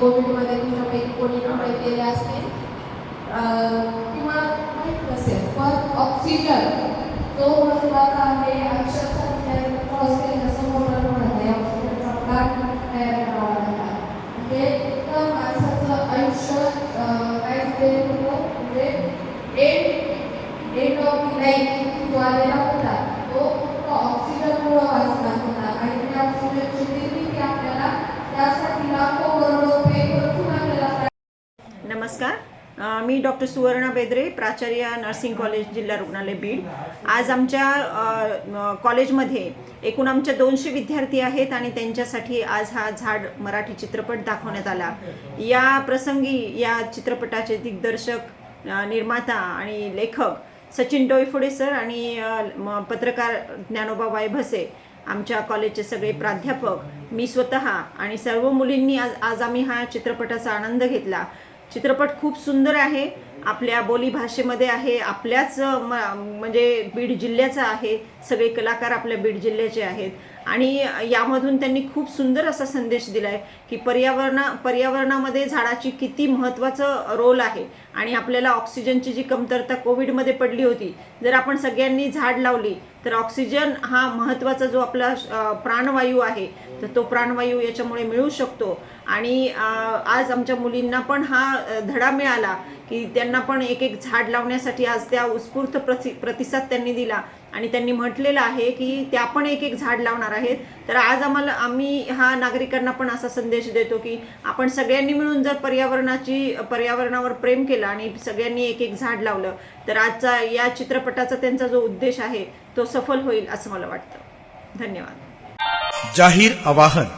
कोविडमध्ये तुझ्यापैकी कोणी नोंदणी केले असतील किंवा माहीत नसेल पण ऑक्सिजन तो महत्त्वाचा आहे अक्षरशः म्हणजे हॉस्पिटलच्या समोर आहे ऑक्सिजनचा प्लांट तयार करावा लागला. म्हणजे माणसाचं आयुष्य काय झालेलं होतं म्हणजे एंड एंड ऑफ लाईफ जो आलेला होता तो ऑक्सिजनमुळं वाचला होता. आणि त्या ऑक्सिजनची निर्मिती आपल्याला त्यासाठी लागतो नमस्कार. मी डॉक्टर सुवर्णा बेद्रे प्राचार्य नर्सिंग कॉलेज जिल्हा रुग्णालय बीड. आज आमच्या कॉलेजमध्ये एकूण आमच्या दोनशे विद्यार्थी आहेत आणि त्यांच्यासाठी आज हा झाड मराठी चित्रपट दाखवण्यात आला. या प्रसंगी या चित्रपटाचे दिग्दर्शक निर्माता आणि लेखक सचिन डोईफोडे सर आणि म- पत्रकार ज्ञानोबा वायभसे आमच्या कॉलेजचे सगळे प्राध्यापक मी स्वतः आणि सर्व मुलींनी आज आज आम्ही हा चित्रपटाचा आनंद घेतला. चित्रपट खूप सुंदर आहे. आपल्या बोलीभाषेमध्ये आहे आपल्याच म- म्हणजे बीड जिल्ह्याचा आहे सगळे कलाकार आपल्या बीड जिल्ह्याचे आहेत. आणि यामधून त्यांनी खूप सुंदर असा संदेश दिला आहे की पर्यावरणा पर्यावरणामध्ये झाडाची किती महत्त्वाचं रोल आहे. आणि आपल्याला ऑक्सिजनची जी कमतरता कोविडमध्ये पडली होती जर आपण सगळ्यांनी झाड लावली तर ऑक्सिजन हा महत्त्वाचा जो आपला प्राणवायू आहे तर तो प्राणवायू याच्यामुळे मिळू शकतो. आणि आज आमच्या मुलींना पण हा धडा मिळाला की त्यांना पण एक एक झाड लावण्यासाठी आज त्या उत्स्फूर्त प्रति प्रतिसाद त्यांनी दिला. आणि त्यांनी म्हटलेलं आहे की त्या पण एक एक झाड लावणार आहेत. तर आज आम्हाला आम्ही हा नागरिकांना पण असा संदेश देतो की आपण सगळ्यांनी मिळून जर पर्यावरणाची पर्यावरणावर प्रेम केलं आणि सगळ्यांनी एक एक झाड लावलं तर आजचा या चित्रपटाचा त्यांचा जो उद्देश आहे तो सफल होईल असं मला वाटतं. धन्यवाद. जाहीर आवाहन.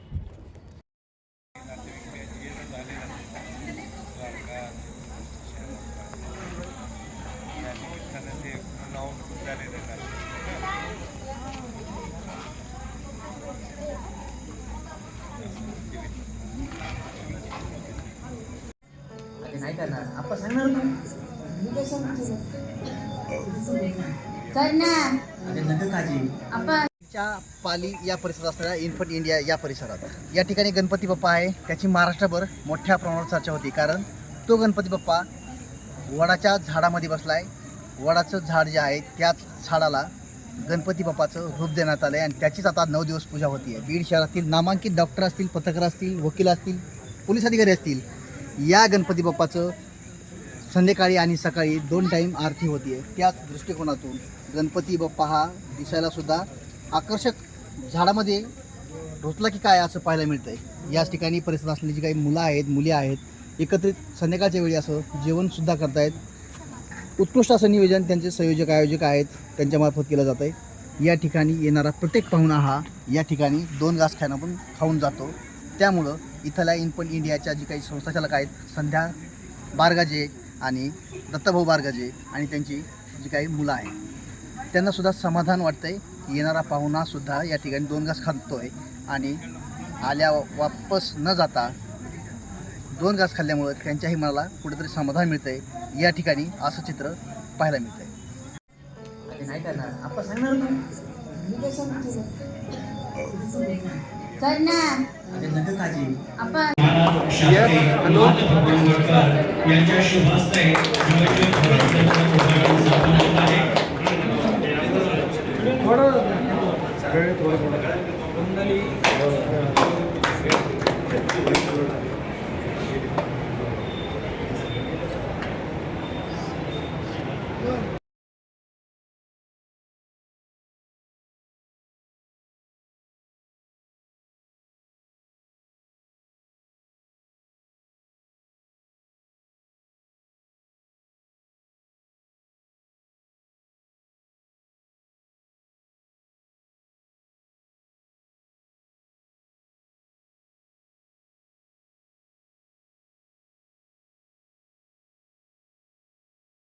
च्या पाली या परिसरात असणाऱ्या इन्फंट इंडिया या परिसरात. या ठिकाणी गणपती बाप्पा आहे. त्याची महाराष्ट्रभर मोठ्या प्रमाणात चर्चा होती. कारण तो गणपती बाप्पा वडाच्या झाडामध्ये बसला आहे वडाचं झाड जे आहे त्याच झाडाला गणपती बाप्पाचं रूप देण्यात आलं आहे आणि त्याचीच आता नऊ दिवस पूजा होती आहे बीड शहरातील नामांकित डॉक्टर असतील पत्रकार असतील वकील असतील पोलीस अधिकारी असतील या गणपती बाप्पाचं संध्याकाळी आणि सकाळी दोन टाईम आरती होती आहे त्याच दृष्टिकोनातून गणपती बाप्पा हा दिसायलासुद्धा आकर्षक. झाडामध्ये रोचला की काय असं पाहायला मिळतं आहे याच ठिकाणी परिसर असलेली जी काही मुलं आहेत मुली आहेत एकत्रित संध्याकाळच्या वेळी असं जेवणसुद्धा करतायत. उत्कृष्ट असं नियोजन त्यांचे संयोजक आयोजक आहेत त्यांच्यामार्फत केलं जातं आहे या ठिकाणी येणारा प्रत्येक पाहुणा हा या ठिकाणी दोन घास खायला पण खाऊन जातो. त्यामुळं इथल्या इन्फंट इंडियाच्या जी काही संस्थाचालक आहेत संध्या बारगाजे आणि दत्ताभाऊ बारगाजे आणि त्यांची जी काही मुलं आहेत त्यांना सुद्धा समाधान वाटतंय की येणारा पाहुणासुद्धा या ठिकाणी दोन घास खातोय. आणि आल्या वापस न जाता दोन घास खाल्ल्यामुळं त्यांच्याही मनाला कुठेतरी समाधान मिळतंय. या ठिकाणी असं चित्र पाहायला मिळतंय. अरे नाही करणार. आपण सांगणार ना करणार अरे नका काळजी आपण यांच्या